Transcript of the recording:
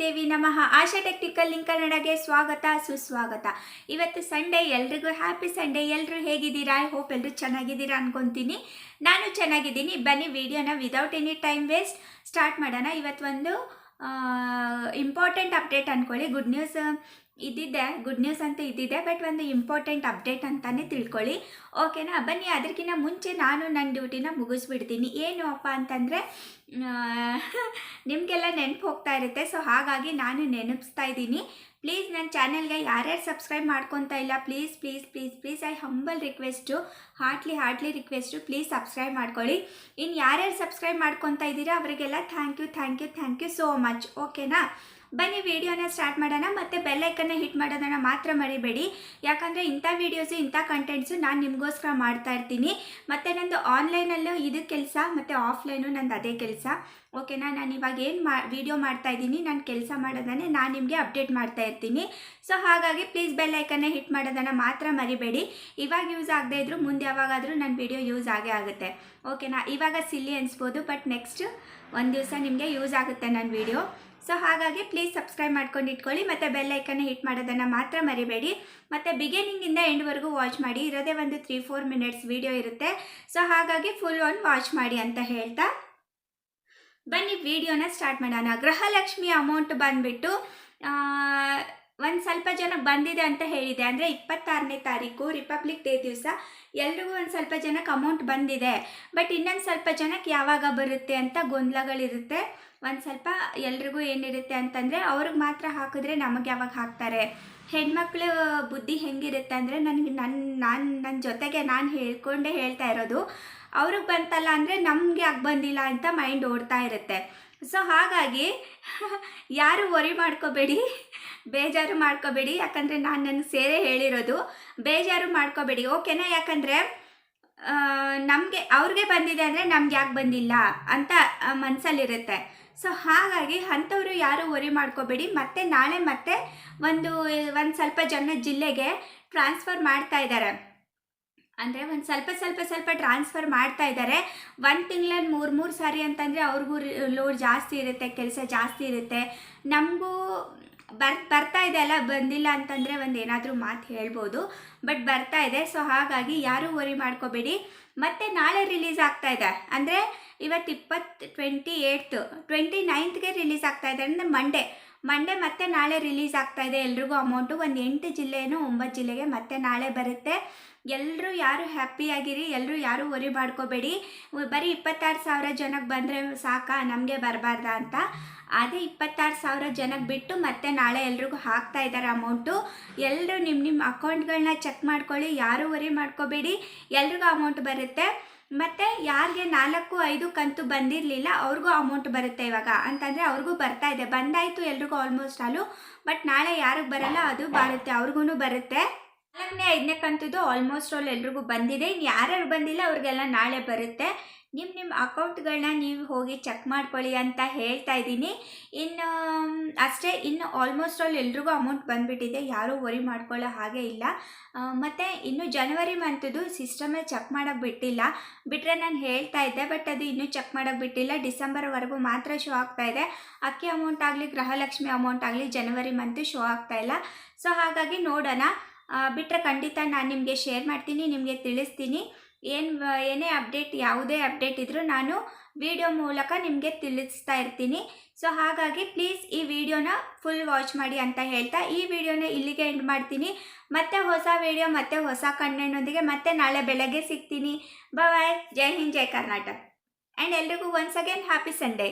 ದೇವಿ ನಮಃ. ಆಶಾ technical link ಕನ್ನಡಗೆ ಸ್ವಾಗತ, ಸುಸ್ವಾಗತ. ಇವತ್ತು ಸಂಡೇ ಎಲ್ರಿಗೂ ಹ್ಯಾಪಿ ಸಂಡೇ ಎಲ್ಲರೂ ಹೇಗಿದ್ದೀರಾ? ಐ ಹೋಪ್ ಎಲ್ಲರೂ ಚೆನ್ನಾಗಿದ್ದೀರಾ ಅನ್ಕೊತೀನಿ. ನಾನು ಚೆನ್ನಾಗಿದ್ದೀನಿ. ಬನ್ನಿ, ವಿಡಿಯೋನ without any time waste start ಮಾಡೋಣ. ಇವತ್ತೊಂದು ಇಂಪಾರ್ಟೆಂಟ್ ಅಪ್ಡೇಟ್ ಅಂದ್ಕೊಳ್ಳಿ ಗುಡ್ ನ್ಯೂಸ್ ಇದ್ದಿದ್ದೆ ಗುಡ್ ನ್ಯೂಸ್ ಅಂತ ಇದ್ದಿದೆ ಬಟ್ ಒಂದು ಇಂಪಾರ್ಟೆಂಟ್ ಅಪ್ಡೇಟ್ ಅಂತಲೇ ತಿಳ್ಕೊಳ್ಳಿ. ಓಕೆನಾ ಬನ್ನಿ ಅದಕ್ಕಿಂತ ಮುಂಚೆ ನಾನು ನನ್ನ ಡ್ಯೂಟಿನ ಮುಗಿಸ್ಬಿಡ್ತೀನಿ. ಏನು ಅಪ್ಪ ಅಂತಂದರೆ ನಿಮಗೆಲ್ಲ ನೆನಪು ಹೋಗ್ತಾ ಇರುತ್ತೆ ಸೊ ಹಾಗಾಗಿ ನಾನು ನೆನಪಿಸ್ತಾ ಇದ್ದೀನಿ. ಪ್ಲೀಸ್ ನನ್ನ ಚಾನೆಲ್ಗೆ ಯಾರ್ಯಾರು ಸಬ್ಸ್ಕ್ರೈಬ್ ಮಾಡ್ಕೊತಾ ಇಲ್ಲ please please please please I humble request heartly heartly request please subscribe ಮಾಡ್ಕೊಳ್ಳಿ. ಇನ್ನು ಯಾರ್ಯಾರು ಸಬ್ಸ್ಕ್ರೈಬ್ ಮಾಡ್ಕೊತಾ ಇದ್ದೀರಾ, ಅವರಿಗೆಲ್ಲ thank you thank you thank you so much ಓಕೆನಾ ಬನ್ನಿ ವಿಡಿಯೋನ ಸ್ಟಾರ್ಟ್ ಮಾಡೋಣ, ಮತ್ತು ಬೆಲ್ಲೈಕನ್ನ ಹಿಟ್ ಮಾಡೋದನ್ನು ಮಾತ್ರ ಮರಿಬೇಡಿ. ಯಾಕಂದರೆ ಇಂಥ ವೀಡಿಯೋಸು ಇಂಥ ಕಂಟೆಂಟ್ಸು ನಾನು ನಿಮಗೋಸ್ಕರ ಮಾಡ್ತಾ ಇರ್ತೀನಿ. ಮತ್ತು ನಂದು ಆನ್ಲೈನಲ್ಲೂ ಇದು ಕೆಲಸ, ಮತ್ತು ಆಫ್ಲೈನು ನಂದು ಅದೇ ಕೆಲಸ. ಓಕೆನಾ ನಾನು ಇವಾಗ ಏನು ಮಾ ವಿಡಿಯೋ ಮಾಡ್ತಾ ಇದ್ದೀನಿ, ನಾನು ಕೆಲಸ ಮಾಡೋದನ್ನೇ ನಾನು ನಿಮಗೆ ಅಪ್ಡೇಟ್ ಮಾಡ್ತಾ ಇರ್ತೀನಿ. ಸೊ ಹಾಗಾಗಿ ಪ್ಲೀಸ್ ಬೆಲ್ಲೈಕನ್ನೇ ಹಿಟ್ ಮಾಡೋದನ್ನು ಮಾತ್ರ ಮರಿಬೇಡಿ. ಇವಾಗ ಯೂಸ್ ಆಗದೇ ಇದ್ದರೂ ಮುಂದೆ ಯಾವಾಗಾದರೂ ನನ್ನ ವಿಡಿಯೋ ಯೂಸ್ ಆಗೇ ಆಗುತ್ತೆ. ಓಕೆನಾ ಇವಾಗ ಸಿಲ್ಲಿ ಅನಿಸ್ಬೋದು ಬಟ್ ನೆಕ್ಸ್ಟ್ ಒಂದು ದಿವಸ ನಿಮಗೆ ಯೂಸ್ ಆಗುತ್ತೆ ನನ್ನ ವಿಡಿಯೋ ಸೊ ಹಾಗಾಗಿ ಪ್ಲೀಸ್ ಸಬ್ಸ್ಕ್ರೈಬ್ ಮಾಡ್ಕೊಂಡು ಇಟ್ಕೊಳ್ಳಿ. ಮತ್ತು ಬೆಲ್ಲೈಕನ್ನು ಹಿಟ್ ಮಾಡೋದನ್ನು ಮಾತ್ರ ಮರಿಬೇಡಿ. ಮತ್ತು ಬಿಗಿನಿಂಗಿಂದ ಎಂಡ್ವರೆಗೂ ವಾಚ್ ಮಾಡಿ. ಇರೋದೇ ಒಂದು ತ್ರೀ ಫೋರ್ ಮಿನಿಟ್ಸ್ ವೀಡಿಯೋ ಇರುತ್ತೆ. ಸೊ ಹಾಗಾಗಿ ಫುಲ್ ಆನ್ ವಾಚ್ ಮಾಡಿ ಅಂತ ಹೇಳ್ತಾ. ಬನ್ನಿ ವೀಡಿಯೋನ ಸ್ಟಾರ್ಟ್ ಮಾಡೋಣ. ಗೃಹಲಕ್ಷ್ಮಿ ಅಮೌಂಟ್ ಬಂದುಬಿಟ್ಟು ಒಂದು ಸ್ವಲ್ಪ ಜನಕ್ಕೆ ಬಂದಿದೆ ಅಂತ ಹೇಳಿದೆ. ಅಂದರೆ ಇಪ್ಪತ್ತಾರನೇ ತಾರೀಕು ರಿಪಬ್ಲಿಕ್ ಡೇ ದಿವಸ ಎಲ್ರಿಗೂ ಒಂದು ಸ್ವಲ್ಪ ಜನಕ್ಕೆ ಅಮೌಂಟ್ ಬಂದಿದೆ. ಬಟ್ ಇನ್ನೊಂದು ಸ್ವಲ್ಪ ಜನಕ್ಕೆ ಯಾವಾಗ ಬರುತ್ತೆ ಅಂತ ಗೊಂದಲಗಳಿರುತ್ತೆ. ಒಂದು ಸ್ವಲ್ಪ ಎಲ್ರಿಗೂ ಏನಿರುತ್ತೆ ಅಂತಂದರೆ ಅವ್ರಿಗೆ ಮಾತ್ರ ಹಾಕಿದ್ರೆ ನಮಗೆ ಯಾವಾಗ ಹಾಕ್ತಾರೆ. ಹೆಣ್ಮಕ್ಳು ಬುದ್ಧಿ ಹೆಂಗಿರುತ್ತೆ ಅಂದರೆ ನನಗೆ ನನ್ನ ನಾನು ನನ್ನ ಜೊತೆಗೆ ನಾನು ಹೇಳ್ಕೊಂಡೇ ಹೇಳ್ತಾ ಇರೋದು. ಅವ್ರಿಗೆ ಬಂತಲ್ಲ ಅಂದರೆ ನಮಗೆ ಯಾಕೆ ಬಂದಿಲ್ಲ ಅಂತ ಮೈಂಡ್ ಓಡ್ತಾ ಇರುತ್ತೆ. ಸೊ ಹಾಗಾಗಿ, ಯಾರು ವರಿ ಮಾಡ್ಕೋಬೇಡಿ, ಬೇಜಾರು ಮಾಡ್ಕೋಬೇಡಿ. ಯಾಕಂದರೆ ನಾನು ನನಗೆ ಸೇರೇ ಹೇಳಿರೋದು. ಬೇಜಾರು ಮಾಡ್ಕೋಬೇಡಿ ಓಕೆನಾ ಯಾಕಂದರೆ ನಮಗೆ, ಅವ್ರಿಗೆ ಬಂದಿದೆ ಅಂದರೆ ನಮ್ಗೆ ಯಾಕೆ ಬಂದಿಲ್ಲ ಅಂತ ಮನಸ್ಸಲ್ಲಿರುತ್ತೆ ಸೊ ಹಾಗಾಗಿ ಅಂಥವ್ರು ಯಾರು ವರಿ ಮಾಡ್ಕೋಬೇಡಿ. ಮತ್ತೆ ನಾಳೆ ಮತ್ತೆ ಒಂದು ಒಂದು ಸ್ವಲ್ಪ ಜನ ಜಿಲ್ಲೆಗೆ ಟ್ರಾನ್ಸ್ಫರ್ ಮಾಡ್ತಾ ಇದ್ದಾರೆ ಅಂದರೆ ಒಂದು ಸ್ವಲ್ಪ ಸ್ವಲ್ಪ ಸ್ವಲ್ಪ ಟ್ರಾನ್ಸ್ಫರ್ ಮಾಡ್ತಾ ಇದ್ದಾರೆ ಒಂದು ತಿಂಗಳಲ್ಲಿ ಮೂರು ಮೂರು ಸಾರಿ ಅಂತಂದರೆ ಅವ್ರಿಗೂ ಲೋಡ್ ಜಾಸ್ತಿ ಇರುತ್ತೆ, ಕೆಲಸ ಜಾಸ್ತಿ ಇರುತ್ತೆ. ನಮಗೂ ಬರ್, ಬರ್ತಾ ಇದೆ ಅಲ್ಲ, ಬಂದಿಲ್ಲ ಅಂತಂದರೆ ಒಂದು ಏನಾದರೂ ಮಾತು ಹೇಳ್ಬೋದು. ಬಟ್ ಬರ್ತಾ ಇದೆ, ಸೊ ಹಾಗಾಗಿ ಯಾರೂ ವರಿ ಮಾಡ್ಕೋಬೇಡಿ. ಮತ್ತು ನಾಳೆ ರಿಲೀಸ್ ಆಗ್ತಾ ಇದೆ. ಅಂದರೆ ಇವತ್ತು ಇಪ್ಪತ್ತು ಟ್ವೆಂಟಿ ಏಯ್ತು ಟ್ವೆಂಟಿ ನೈನ್ತ್ಗೆ ರಿಲೀಸ್ ಆಗ್ತಾ ಇದೆ. ಅಂದರೆ ಮಂಡೇ ಮಂಡೇ ಮತ್ತೆ ನಾಳೆ ರಿಲೀಸ್ ಆಗ್ತಾ ಇದೆ ಎಲ್ರಿಗೂ ಅಮೌಂಟು ಒಂದು ಎಂಟು ಜಿಲ್ಲೆಯೂ ಒಂಬತ್ತು ಜಿಲ್ಲೆಗೆ ಮತ್ತೆ ನಾಳೆ ಬರುತ್ತೆ. ಎಲ್ಲರೂ ಯಾರು ಹ್ಯಾಪಿಯಾಗಿರಿ ಎಲ್ಲರೂ ಯಾರೂ ವರಿ ಮಾಡ್ಕೋಬೇಡಿ. ಬರೀ ಇಪ್ಪತ್ತಾರು ಸಾವಿರ ಜನಕ್ಕೆ ಬಂದರೆ ಸಾಕಾ, ನಮಗೆ ಬರಬಾರ್ದ ಅಂತ. ಅದೇ ಇಪ್ಪತ್ತಾರು ಸಾವಿರ ಜನಕ್ಕೆ ಬಿಟ್ಟು ಮತ್ತೆ ನಾಳೆ ಎಲ್ರಿಗೂ ಹಾಕ್ತಾ ಇದ್ದಾರೆ ಅಮೌಂಟು ಎಲ್ಲರೂ ನಿಮ್ಮ ನಿಮ್ಮ ಅಕೌಂಟ್ಗಳನ್ನ ಚೆಕ್ ಮಾಡ್ಕೊಳ್ಳಿ, ಯಾರೂ ವರಿ ಮಾಡ್ಕೋಬೇಡಿ. ಎಲ್ರಿಗೂ ಅಮೌಂಟ್ ಬರುತ್ತೆ. ಮತ್ತು ಯಾರಿಗೆ ನಾಲ್ಕು, ಐದು ಕಂತು ಬಂದಿರಲಿಲ್ಲ, ಅವ್ರಿಗೂ ಅಮೌಂಟ್ ಬರುತ್ತೆ ಇವಾಗ. ಅಂತಂದರೆ ಅವ್ರಿಗೂ ಬರ್ತಾ ಇದೆ. ಬಂದಾಯಿತು ಎಲ್ರಿಗೂ ಆಲ್ಮೋಸ್ಟ್ ಅಲ್ಲೂ. ಬಟ್ ನಾಳೆ ಯಾರಿಗೆ ಬರಲ್ಲ, ಅದು ಬರುತ್ತೆ ಅವ್ರಿಗೂ ಬರುತ್ತೆ. ನಾಲ್ಕನೇ ಐದನೇ ಕಂತದ್ದು ಆಲ್ಮೋಸ್ಟ್ ಆಲ್ ಎಲ್ರಿಗೂ ಬಂದಿದೆ. ಇನ್ನು ಯಾರ್ಯಾರು ಬಂದಿಲ್ಲ ಅವ್ರಿಗೆಲ್ಲ ನಾಳೆ ಬರುತ್ತೆ. ನಿಮ್ಮ ನಿಮ್ಮ ಅಕೌಂಟ್ಗಳನ್ನ ನೀವು ಹೋಗಿ ಚೆಕ್ ಮಾಡ್ಕೊಳ್ಳಿ ಅಂತ ಹೇಳ್ತಾ ಇದ್ದೀನಿ. ಇನ್ನು ಅಷ್ಟೇ ಇನ್ನು ಆಲ್ಮೋಸ್ಟ್ ಆಲ್ ಎಲ್ರಿಗೂ ಅಮೌಂಟ್ ಬಂದುಬಿಟ್ಟಿದೆ. ಯಾರೂ ವರಿ ಮಾಡ್ಕೊಳ್ಳೋ ಹಾಗೆ ಇಲ್ಲ. ಮತ್ತು ಇನ್ನು ಜನವರಿ ಮಂತದ್ದು ಸಿಸ್ಟಮೇ ಚೆಕ್ ಮಾಡೋಕ್ಕೆ ಬಿಟ್ಟಿಲ್ಲ. ಬಿಟ್ಟರೆ ನಾನು ಹೇಳ್ತಾ ಇದ್ದೆ ಬಟ್ ಅದು ಇನ್ನೂ ಚೆಕ್ ಮಾಡೋಕ್ಕೆ ಬಿಟ್ಟಿಲ್ಲ. ಡಿಸೆಂಬರ್ವರೆಗೂ ಮಾತ್ರ ಶೋ ಆಗ್ತಾ ಇದೆ. ಅಕ್ಕಿ ಅಮೌಂಟ್ ಆಗಲಿ, ಗೃಹಲಕ್ಷ್ಮಿ ಅಮೌಂಟ್ ಆಗಲಿ ಜನವರಿ ಮಂತು ಶೋ ಆಗ್ತಾ ಇಲ್ಲ. ಸೊ ಹಾಗಾಗಿ ನೋಡೋಣ. ಬಿಟ್ಟರೆ ಖಂಡಿತ ನಾನು ನಿಮಗೆ ಶೇರ್ ಮಾಡ್ತೀನಿ, ನಿಮಗೆ ತಿಳಿಸ್ತೀನಿ. ಏನು, ಏನೇ ಅಪ್ಡೇಟ್ ಯಾವುದೇ ಅಪ್ಡೇಟ್ ಇದ್ದರೂ ನಾನು ವಿಡಿಯೋ ಮೂಲಕ ನಿಮಗೆ ತಿಳಿಸ್ತಾ ಇರ್ತೀನಿ. ಸೊ ಹಾಗಾಗಿ ಪ್ಲೀಸ್ ಈ ವಿಡಿಯೋನ ಫುಲ್ ವಾಚ್ ಮಾಡಿ ಅಂತ ಹೇಳ್ತಾ, ಈ ವಿಡಿಯೋನ ಇಲ್ಲಿಗೆ ಎಂಡ್ ಮಾಡ್ತೀನಿ. ಮತ್ತೆ ಹೊಸ ವಿಡಿಯೋ ಮತ್ತೆ ಹೊಸ ಕಂಟೆಂಟ್ನೊಂದಿಗೆ ಮತ್ತೆ ನಾಳೆ ಬೆಳಗ್ಗೆ ಸಿಗ್ತೀನಿ. Bye Jai Hind, Jai Karnataka. And ಎಲ್ರಿಗೂ ಒನ್ಸ್ ಅಗೇನ್ ಹ್ಯಾಪಿ ಸಂಡೇ